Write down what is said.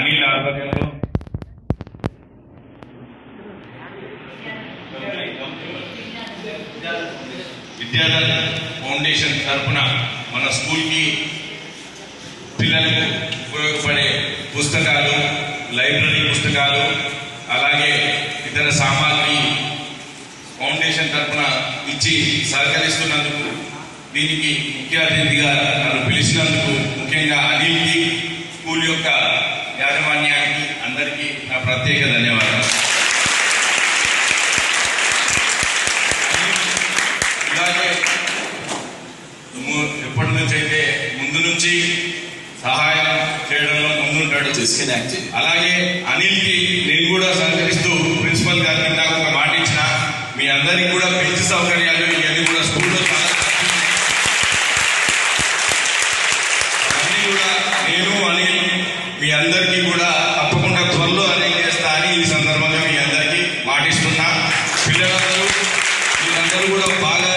అనిల్ ఆధ్వర్యంలో. విద్యాధర్ ఫౌండేషన్ తరపున మన స్కూల్కి పిల్లలకు ఉపయోగపడే పుస్తకాలు లైబ్రరీ పుస్తకాలు అలాగే ఇతర సామాగ్రి ఫౌండేషన్ తరపున ఇచ్చి సహకరిస్తున్నందుకు దీనికి ముఖ్య అతిథిగా నన్ను పిలిచినందుకు ప్రత్యేక ధన్యవాదాలు. ఇలాగే ఎప్పటి నుంచి అయితే ముందు నుంచి సహాయం చేయడంలో ముందుంటాడు. డిస్కనెక్ట్ అలాగే అనిల్కి నేను కూడా సహకరిస్తూ ప్రిన్సిపల్ గారికి నాకు ఒక మాట ఇచ్చిన మీ అందరికి కూడా బెంచ్ సౌకర్యాలు ఇవన్నీ కూడా స్కూల్లో చాలా అవన్నీ కూడా నేను అనిల్ మీ అందరికీ కూడా పిల్లలందరూ మీరందరూ కూడా బాగా